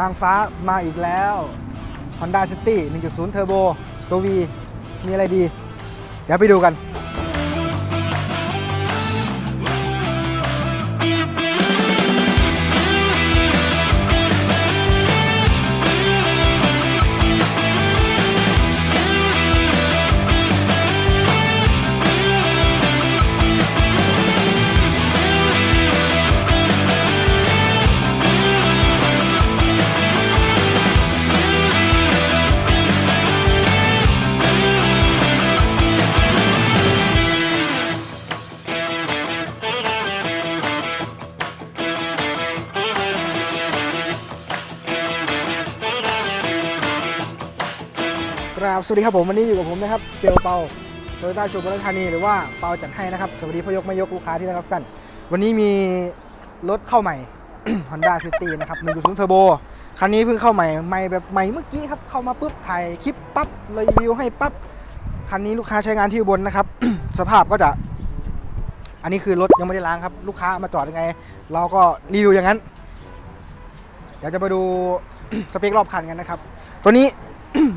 นางฟ้ามาอีกแล้ว Honda City 1.0 Turbo ตัว V มีอะไรดี เดี๋ยวไปดูกัน ราบสวัสดีครับผมวันนี้อยู่กับผมนะครับเซลเปาโตโยต้าชูบุรีธานีหรือว่าเปาจัดให้นะครับสวัสดีพ่อยกไม่ยกลูกค้าที่นะครับกัน วันนี้มีรถเข้าใหม่ Honda City นะครับ1.0 Turbo คันนี้เพิ่งเข้าใหม่ใหม่แบบใหม่เมื่อกี้ครับเข้ามาปุ๊บถ่ายคลิปปั๊บรีวิวให้ปั๊บคันนี้ลูกค้าใช้งานที่อุบลนะครับ สภาพก็จะ อันนี้คือรถยังไม่ได้ล้างครับ ลูกค้ามาจอดยังไง เราก็รีวิวอย่างนั้นเดี๋ยวจะมาดูสเปครอบคันกันนะครับ ตัวนี้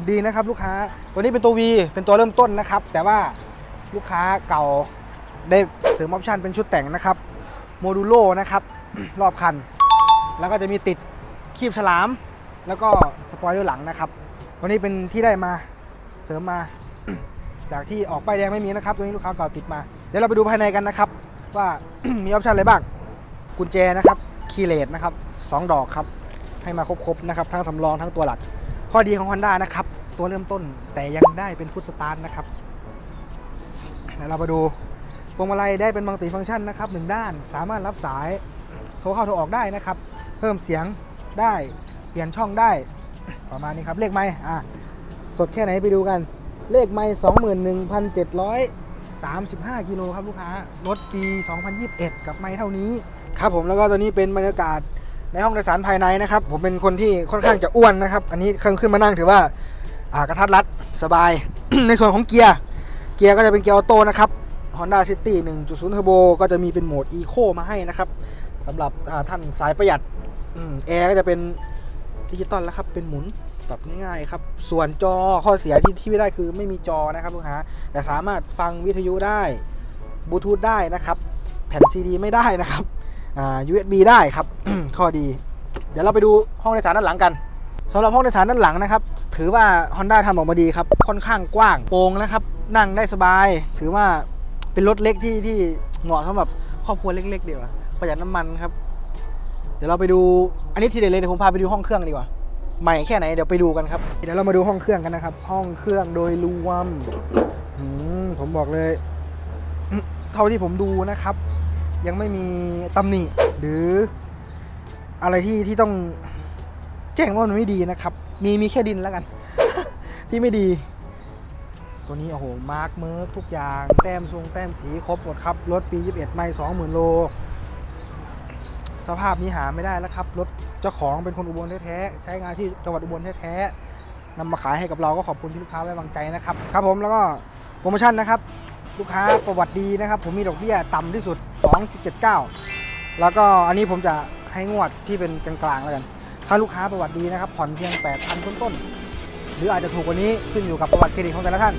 ดีนะครับลูกค้าตัวนี้เป็นตัว V เป็นตัวเริ่มต้นนะครับ แต่ว่าลูกค้าเก่าได้เสริมออปชันเป็นชุดแต่งนะครับโมดูโลนะครับรอบคัน แล้วก็จะมีติดคีบฉลาม แล้วก็สปอยเลอร์หลังนะครับ ตัวนี้เป็นที่ได้มาเสริมมา จากที่ออกป้ายแดงไม่มีนะครับ ตัวนี้ลูกค้าเก่าติดมา เดี๋ยวเราไปดูภายในกันนะครับ ว่ามีออปชันอะไรบ้างกุญแจนะครับคีย์เลสนะครับสองดอกครับให้มาครบๆนะครับทั้งสำรองทั้งตัวหลัก ข้อดีของ Honda นะครับ ตัวเริ่มต้นแต่ยังได้เป็นฟุตสตาร์ทนะครับเดี๋ยวเรามาดูพวงมาลัยได้เป็นมัลติฟังก์ชันนะครับหนึ่งด้านสามารถรับสายโทรเข้าโทรออกได้นะครับ เพิ่มเสียงได้เปลี่ยนช่องได้ประมาณนี้ครับ เลขไม้อะสดแค่ไหนไปดูกัน เลขไม้21,735กิโลครับลูกค้ารถปี 2021 กับไม้เท่านี้ ครับผมแล้วก็ตัวนี้เป็นบรรยากาศ ในห้องโดยสารภายในนะครับ ผมเป็นคนที่ค่อนข้างจะอ้วนนะครับ อันนี้เครื่องขึ้นมานั่งถือว่าอ่ากระทัดรัดสบาย ในส่วนของเกียร์เกียร์ก็จะเป็นเกียร์ออโต้นะครับ Honda City 1.0 Turbo ก็จะมีเป็นโหมด Eco มาให้นะครับสำหรับท่านสายประหยัดแอร์ก็จะเป็นดิจิตอลแล้วครับเป็นหมุนปรับง่ายๆครับ ส่วนจอข้อเสียที่ที่ไม่ได้คือไม่มีจอนะครับลูกค้าแต่สามารถฟังวิทยุได้บลูทูธได้นะครับ แผ่นซีดีไม่ได้นะครับ USB ได้ครับ ข้อดี เดี๋ยวเราไปดูห้องโดยสารด้านหลังกันสำหรับห้องโดยสารด้านหลังนะครับ ถือว่า Honda ทำออกมาดีครับ ค่อนข้างกว้างโปร่งนะครับ นั่งได้สบาย ถือว่าเป็นรถเล็กที่ที่เหมาะสำหรับครอบครัวเล็กๆเดียวาประหยัดน้ำมันครับ เดี๋ยวเราไปดูอันนี้ทีเด็ดเลยเดี๋ยวผมพาไปดูห้องเครื่องดีกว่าใหม่แค่ไหนเดี๋ยวไปดูกันครับ เดี๋ยวเรามาดูห้องเครื่องกันนะครับ ห้องเครื่องโดยรวมผมบอกเลย เท่าที่ผมดูนะครับ ยังไม่มีตำหนิหรืออะไรที่ที่ต้องแจ้งว่ามันไม่ดีนะครับ มีมีแค่ดินแล้วกัน ที่ไม่ดี ตัวนี้โอ้โหมาร์กเมิร์กทุกอย่าง แต้มทรงแต้มสีครบหมดครับรถปี 21 ไม่ 20,000 โล สภาพนี้หาไม่ได้แล้วครับรถเจ้าของเป็นคนอุบลแท้ๆใช้งานที่จังหวัดอุบลแท้ๆนำมาขายให้กับเราก็ขอบคุณที่ลูกค้าไว้วางใจนะครับ ครับผมแล้วก็โปรโมชั่นนะครับ ลูกค้าประวัติดีนะครับ ผมมีดอกเบี้ยต่ำที่สุด 2.79 แล้วก็อันนี้ผมจะให้งวดที่เป็นกลางๆแล้วกัน ถ้าลูกค้าประวัติดีนะครับ ผ่อนเพียง 8,000 ต้นๆ หรืออาจจะถูกกว่านี้ขึ้นอยู่กับประวัติเครดิตของแต่ละท่าน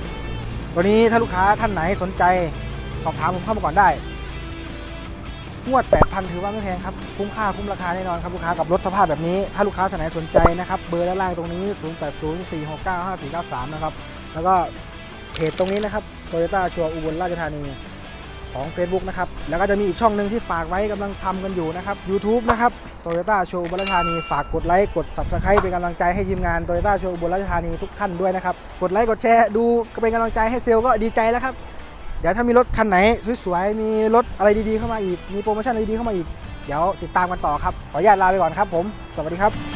ตัวนี้ถ้าลูกค้าท่านไหนสนใจสอบถามผมเข้ามาก่อนได้ งวด 8,000 ถือว่าไม่แพงครับ คุ้มค่าคุ้มราคาแน่นอนครับลูกค้ากับรถสภาพแบบนี้ ถ้าลูกค้าท่านไหนสนใจนะครับ เบอร์ด้านล่างตรงนี้ 0804695493 นะครับ แล้วก็ เพจตรงนี้นะครับ Toyota ชัวอุบลราชธานีของ Facebook นะครับ แล้วก็จะมีอีกช่องหนึ่งที่ฝากไว้กำลังทำกันอยู่นะครับ YouTube นะครับ Toyota โชว์อุบลราชธานี ฝากกดไลค์กด Subscribe เป็นกำลังใจให้ทีมงาน Toyota โชว์อุบลราชธานีทุกท่านด้วยนะครับ กดไลค์กดแชร์ดูเป็นกำลังใจให้เซลก็ดีใจแล้วครับ เดี๋ยวถ้ามีรถคันไหนสวยๆมีรถอะไรดีๆเข้ามาอีก มีโปรโมชั่นอะไรดีๆเข้ามาอีก เดี๋ยวติดตามกันต่อครับ ขออนุญาตลาไปก่อนครับผม สวัสดีครับ